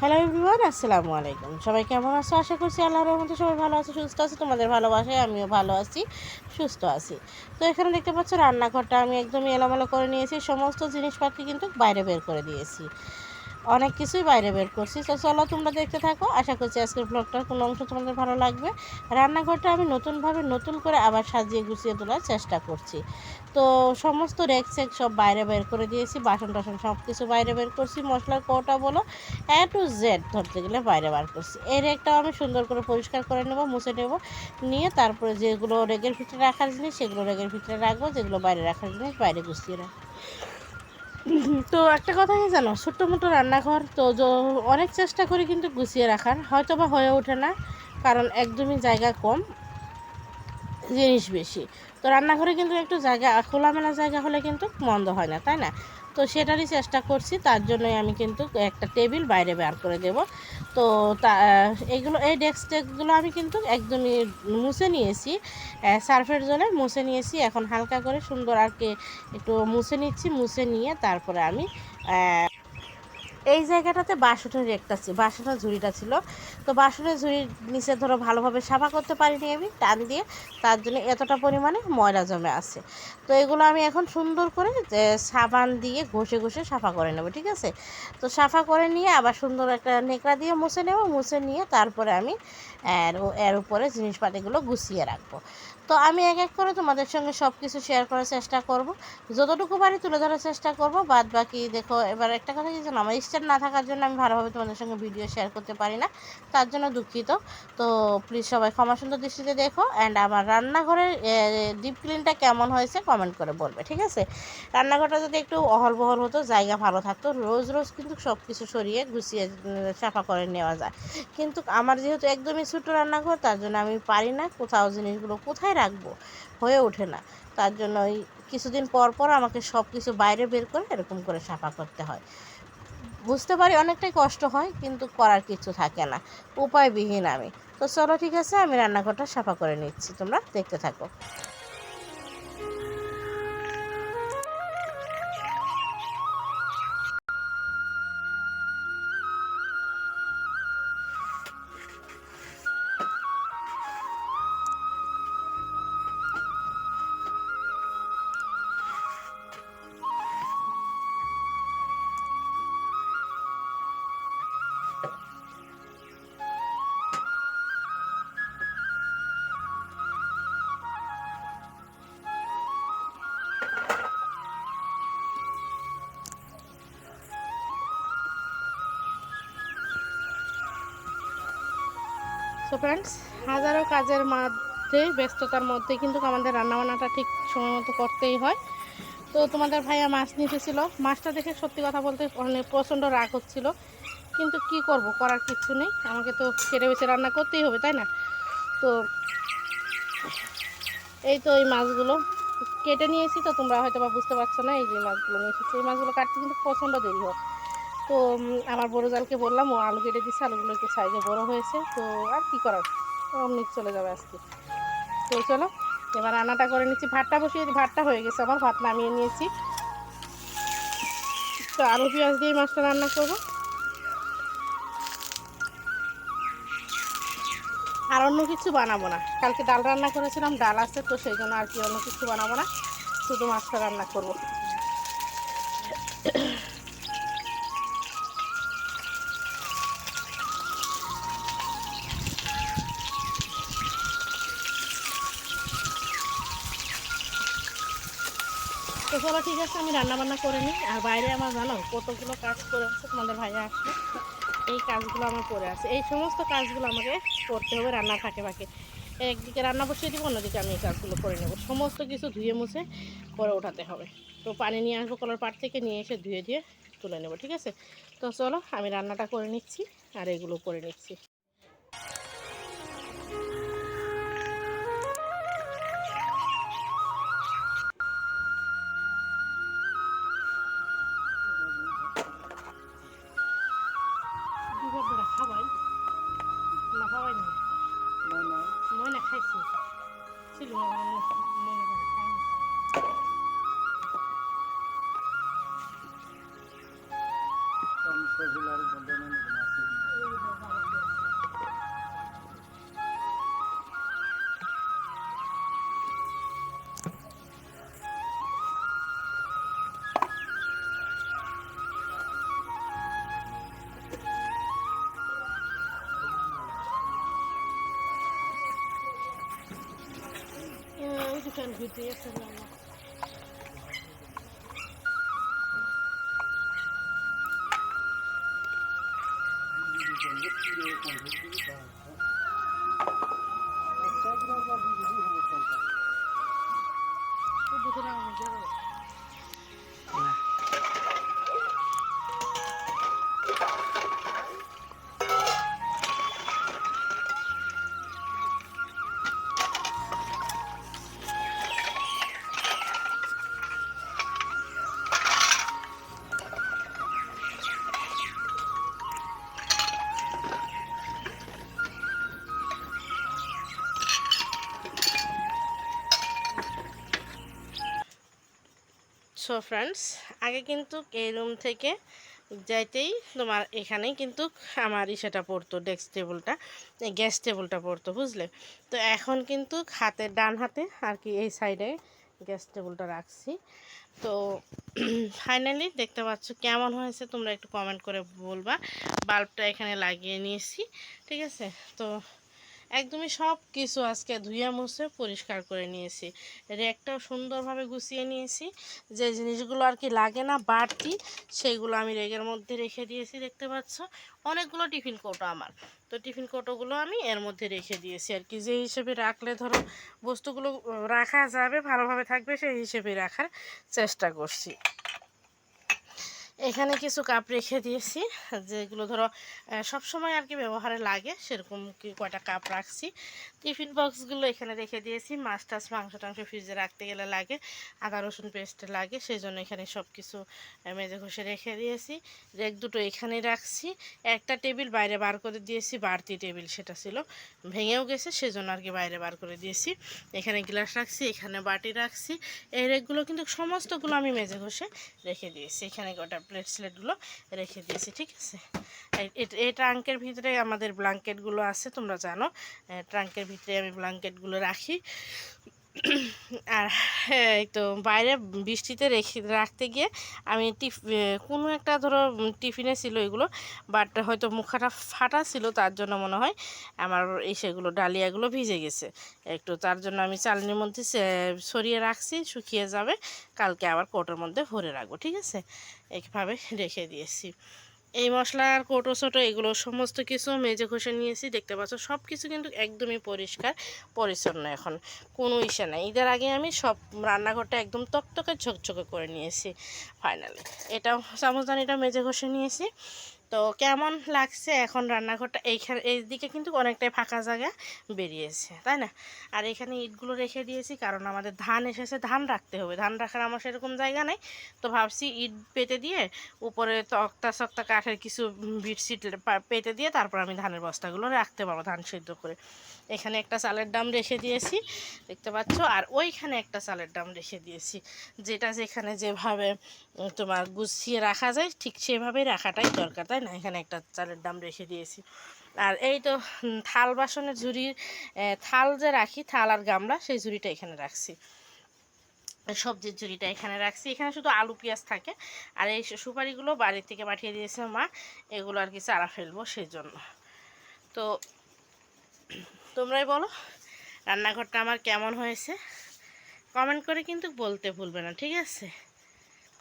Hello everyone আসসালামু আলাইকুম। সবাই কেমন আছো? আশা করছি আল্লাহর রহমতে সবাই ভালো আছে, সুস্থ আছে, তোমাদের ভালোবাসায় আমিও ভালো আছি, সুস্থ আছি। তো এখানে দেখতে পাচ্ছ রান্নাঘরটা আমি একদমই এলোমেলো করে নিয়েছি, সমস্ত জিনিসপাতি কিন্তু বাইরে বের করে দিয়েছি। অনেক কিছুই বাইরে বের করছি। তো চলো তোমরা দেখতে থাকো। আশা করছি আজকের ব্লগটার কোনো অংশ তোমাদের ভালো লাগবে। রান্নাঘরটা আমি নতুনভাবে নতুন করে আবার সাজিয়ে গুছিয়ে তোলার চেষ্টা করছি। তো সমস্ত রেক সেক সব বাইরে বের করে দিয়েছি। বাসন টাসন সব কিছু বাইরে বের করছি। মশলার কৌটা বলো? এ টু জেড ধরতে গেলে বাইরে বার করছি। এই রেকটাও আমি সুন্দর করে পরিষ্কার করে নেব, মুছে নেব। নিয়ে তারপরে যেগুলো রেগের ভিতরে রাখার জিনিস, সেগুলো রেগের ভিতরে রাখব। যেগুলো বাইরে রাখার জিনিস, বাইরে গুছিয়ে রাখব। তো একটা কথা কি জানো? ছোট্ট মোটো রান্নাঘর, তো অনেক চেষ্টা করি কিন্তু গুছিয়ে রাখার। হয়তো বা হয়ে ওঠে না, কারণ একদমই জায়গা কম। জিনিস বেশি। তো রান্নাঘরে কিন্তু একটু জায়গা, খোলামেলা জায়গা হলে কিন্তু মন্দ হয় না, তাই না? তো সেটারই চেষ্টা করছি, তার জন্যই আমি কিন্তু একটা টেবিল বাইরে বের করে দেব। তো তা এগুলো, এই ডেস্ক টেস্কগুলো আমি কিন্তু একদমই মুছে নিয়েছি সার্ফের জলে মুছে নিয়েছি। এখন হালকা করে সুন্দর আর কি একটু মুছে নিচ্ছি, মুছে নিয়ে তারপরে আমি এই জায়গাটাতে বাসনের একটা বাসনের ঝুড়িটা ছিল। তো বাসনের ঝুড়ির নিচে ধরো ভালোভাবে সাফা করতে পারিনি আমি, টান দিয়ে তার জন্য এতটা পরিমাণে ময়লা জমে আছে। তো এগুলো আমি এখন সুন্দর করে সাবান দিয়ে ঘষে ঘষে সাফা করে নেব, ঠিক আছে? তো সাফা করে নিয়ে আবার সুন্দর একটা নেকড়া দিয়ে মুছে নেব, মুছে নিয়ে তারপরে আমি ও- এর উপরে জিনিসপাতিগুলো গুছিয়ে রাখব। তো আমি এক এক করে তোমাদের সঙ্গে সব কিছু শেয়ার করার চেষ্টা করব। যতটুকু পারি তুলে ধরার চেষ্টা করব, বাদ বাকি দেখো, এবার একটা কথা কি জানো? আমার স্ট্যান্ড না থাকার জন্য আমি ভালোভাবে তোমাদের সঙ্গে ভিডিও শেয়ার করতে পারি না। তার জন্য দুঃখিত। তো প্লিজ সবাই ক্ষমা সুন্দর দৃষ্টিতে দেখো অ্যান্ড আমার রান্নাঘরের ডিপ ক্লিনটা কেমন হয়েছে কমেন্ট করে বলবে, ঠিক আছে? রান্নাঘরটা যদি একটু অহল বহল হতো, জায়গা ভালো থাকতো, রোজ রোজ কিন্তু সব কিছু সরিয়ে গুছিয়ে সাফা করে নেওয়া যায়। কিন্তু আমার যেহেতু একদমই ছোটো রান্নাঘর, তার জন্য আমি পারি না। কোথাও জিনিসগুলো কোথায় রাখব? হয়ে ওঠে না। তার জন্য ওই কিছুদিন পর পর আমাকে সব কিছু বাইরে বের করে এরকম করে সাফা করতে হয়। বুঝতে পারি অনেকটাই কষ্ট হয়, কিন্তু করার কিছু থাকে না। উপায়বিহীন আমি। তো চলো ঠিক আছে, আমি রান্নাঘরটা সাফা করে নিচ্ছি। তোমরা দেখতে থাকো। সো ফ্রেন্ডস হাজারো কাজের মধ্যে, ব্যস্ততার মধ্যে কিন্তু আমাদের রান্নাবান্নাটা ঠিক সময় মতো করতেই হয়। তো তোমাদের ভাইয়া মাছ নিয়ে এসেছিল। মাছটা দেখে সত্যি কথা বলতে অনেক প্রচণ্ড রাগ হচ্ছিল। কিন্তু কি করব, করার কিছু নেই। আমাকে তো কেটে বেছে রান্না করতেই হবে, তাই না? তো এই তো এই মাছগুলো কেটে নিয়েছি তো তোমরা হয়তো বা বুঝতে পারছ না, এই যে মাছগুলো নিয়ে এই মাছগুলো কাটতে কিন্তু প্রচণ্ড দেরি হয়। তো আমার বড় জালকে বললাম, ও আলু কেটে দিচ্ছে আলুগুলো একটু সাইজে বড় হয়েছে, তো আর কি করার? অমনি চলে যাবে আজকে। তো চলো, এবার রান্নাটা করে নিচ্ছি। ভাতটা বসিয়ে ভাতটা হয়ে গেছে আমার, ভাত নামিয়ে নিয়েছি। তো আলু, পেঁয়াজ দিয়ে মাছটা রান্না করব। আর অন্য কিছু বানাবো না। কালকে ডাল রান্না করেছিলাম, ডাল আছে তো, সেই জন্য আর কি অন্য কিছু বানাবো না। শুধু মাছটা রান্না করব। ঠিক আছে আমি রান্না বান্না করে নিই, আর বাইরে আমার জানো কতগুলো কাজ করে আছে, তোমাদের ভাইয়া আসবে। এই কাজগুলো আমার করে আছে। এই সমস্ত কাজগুলো আমাকে করতে হবে, রান্না ফাঁকে ফাঁকে একদিকে রান্না বসিয়ে দিব, অন্যদিকে আমি এই কাজগুলো করে নেব। সমস্ত কিছু ধুয়ে মুছে করে ওঠাতে হবে। তো পানি নিয়ে আসব, কলার পাট থেকে নিয়ে এসে ধুয়ে দিয়ে তুলে নেব, ঠিক আছে? তো চলো, আমি রান্নাটা করে নিচ্ছি, আর এগুলো করে নিচ্ছি। ছিল ময়না Angutia Sabana. Yeah. So friends আগে কিন্তু এই রুম থেকে যাইতেই তোমার এখানেই কিন্তু আমার ইসেটা পড়তো ডেস্ক টেবিলটা গ্যাস টেবিলটা পড়তো, বুঝলে? তো এখন কিন্তু হাতের ডান হাতে আর কি এই সাইডে গ্যাস টেবিলটা রাখছি। তো ফাইনালি দেখতে পাচ্ছ কেমন হয়েছে, তোমরা একটু কমেন্ট করে বলবা। বাল্বটা এখানে লাগিয়ে নিয়েছি, ঠিক আছে? তো একদমই সব কিছু আজকে ধুয়ে মুছে পরিষ্কার করে নিয়েছি। র্যাকটাও সুন্দরভাবে গুছিয়ে নিয়েছি। যে জিনিসগুলো আর কি লাগে না, বাড়তি সেইগুলো আমি রেগের মধ্যে রেখে দিয়েছি, দেখতে পাচ্ছ? অনেকগুলো টিফিন কৌটো আমার। তো টিফিন কৌটোগুলো আমি এর মধ্যে রেখে দিয়েছি আর কি। যে হিসেবে রাখলে ধরো বস্তুগুলো রাখা যাবে, ভালোভাবে থাকবে, সেই হিসেবে রাখার চেষ্টা করছি। এখানে কিছু কাপ রেখে দিয়েছি, যেগুলো ধরো সব সময় আর কি ব্যবহারে লাগে, সেরকম কি কয়টা কাপ রাখছি। টিফিন বক্সগুলো এখানে রেখে দিয়েছি, মাছ টাছ, মাংস টাংস ফ্রিজে রাখতে গেলে লাগে, আদা, রসুন পেস্ট লাগে সেই জন্য এখানে সব কিছু মেজে ঘষে রেখে দিয়েছি। রেক দুটো এখানে রাখছি, একটা টেবিল বাইরে বার করে দিয়েছি, বাড়তি টেবিল সেটা ছিল, ভেঙেও গেছে, সেজন্য আর কি বাইরে বার করে দিয়েছি। এখানে গ্লাস রাখছি, এখানে বাটি রাখছি, এই রেকগুলো কিন্তু সমস্তগুলো আমি মেজে ঘষে রেখে দিয়েছি, এখানে গোটা প্লেট স্লেটগুলো রেখে দিয়েছি, ঠিক আছে? এই ট্রাঙ্কের ভিতরে আমাদের ব্ল্যাঙ্কেটগুলো আছে, তোমরা জানো। ট্রাঙ্কের ভিতরে আমি ব্ল্যাঙ্কেটগুলো রাখি। আর তো বাইরে বৃষ্টিতে রেখে, রাখতে গিয়ে আমি টিফ কোনো একটা ধরো টিফিনে ছিল এগুলো, বাট হয়তো মুখাটা ফাটা ছিল, তার জন্য মনে হয় আমার এই সেগুলো ডালিয়াগুলো ভিজে গেছে। একটু তার জন্য আমি চালনির মধ্যে সরিয়ে রাখছি, শুকিয়ে যাবে, কালকে আবার কোটোর মধ্যে ভরে রাখব, ঠিক আছে? একভাবে রেখে দিয়েছি। এই মশলার কোটো ছোটো এগুলো সমস্ত কিছু মেজে ঘষে নিয়েছি, দেখতে পাচ্ছ? সব কিছু কিন্তু একদমই পরিষ্কার, পরিচ্ছন্ন এখন, কোনো ইসে নাই। ঈদের আগে আমি সব রান্নাঘরটা একদম তকতকে ঝকঝকে করে নিয়েছি ফাইনালি এটাও চামচদানিটা মেজে ঘষে নিয়েছি। তো কেমন লাগছে এখন রান্নাঘরটা? এইখানে এই দিকে কিন্তু অনেকটাই ফাঁকা জায়গা বেরিয়েছে, তাই না? আর এখানে ইটগুলো রেখে দিয়েছি, কারণ আমাদের ধান এসেছে, ধান রাখতে হবে। ধান রাখার আমার সেরকম জায়গা নেই, তো ভাবছি ইট পেতে দিয়ে উপরে তক্তা সক্তা কাঠের কিছু বিটশিট পেতে দিয়ে তারপর আমি ধানের বস্তাগুলো রাখতে পারব, ধান সেদ্ধ করে। এখানে একটা চালের ডাম রেখে দিয়েছি, দেখতে পাচ্ছ? আর ওইখানে একটা চালের ডাম রেখে দিয়েছি, যেটা যেখানে যেভাবে তোমার গুছিয়ে রাখা যায়, ঠিক সেভাবেই রাখাটাই দরকার, তাই না? এখানে একটা চালের ডাম রেখে দিয়েছি। আর এই তো থাল বাসনের ঝুড়ির থাল যে রাখি, থাল আর গামলা, সেই ঝুড়িটা এখানে রাখছি। সবজির ঝুড়িটা এখানে রাখছি। এখানে শুধু আলু, পেঁয়াজ থাকে। আর এই সুপারিগুলো বাড়ির থেকে পাঠিয়ে দিয়েছে মা। এগুলো আর কি চারা ফেলব সেই জন্য তো তোমরাই বলো রান্নাঘরটা আমার কেমন হয়েছে? কমেন্ট করে কিন্তু বলতে ভুলবে না ঠিক আছে?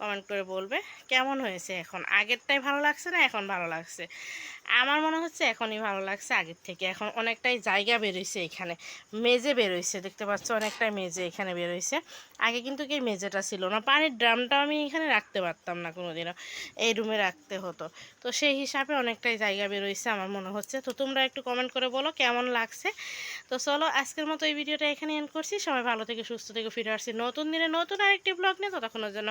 কমেন্ট করে বলবে, কেমন হয়েছে এখন? আগেরটাই ভালো লাগছে না এখন ভালো লাগছে? আমার মনে হচ্ছে এখনই ভালো লাগছে আগের থেকে। এখন অনেকটাই জায়গা বেরোইছে এখানে। মেজে বেরোইছে, দেখতে পাচ্ছ? অনেকটাই মেজে এখানে বেরোইছে। আগে কিন্তু কি মেজেটা ছিল না। পানির ড্রামটাও আমি এখানে রাখতে পারতাম না কোনো দিনও এই রুমে রাখতে হতো। তো সেই হিসাবে অনেকটাই জায়গা বেরোইছে আমার মনে হচ্ছে। তো তোমরা একটু কমেন্ট করে বলো কেমন লাগছে? তো চলো, আজকের মতো এই ভিডিওটা এখানে এন্ড করছি। সবাই ভালো থেকে সুস্থ থেকে ফিরে আসছি নতুন দিনে নতুন আরেকটি ব্লগ নিয়ে। ততক্ষণের জন্য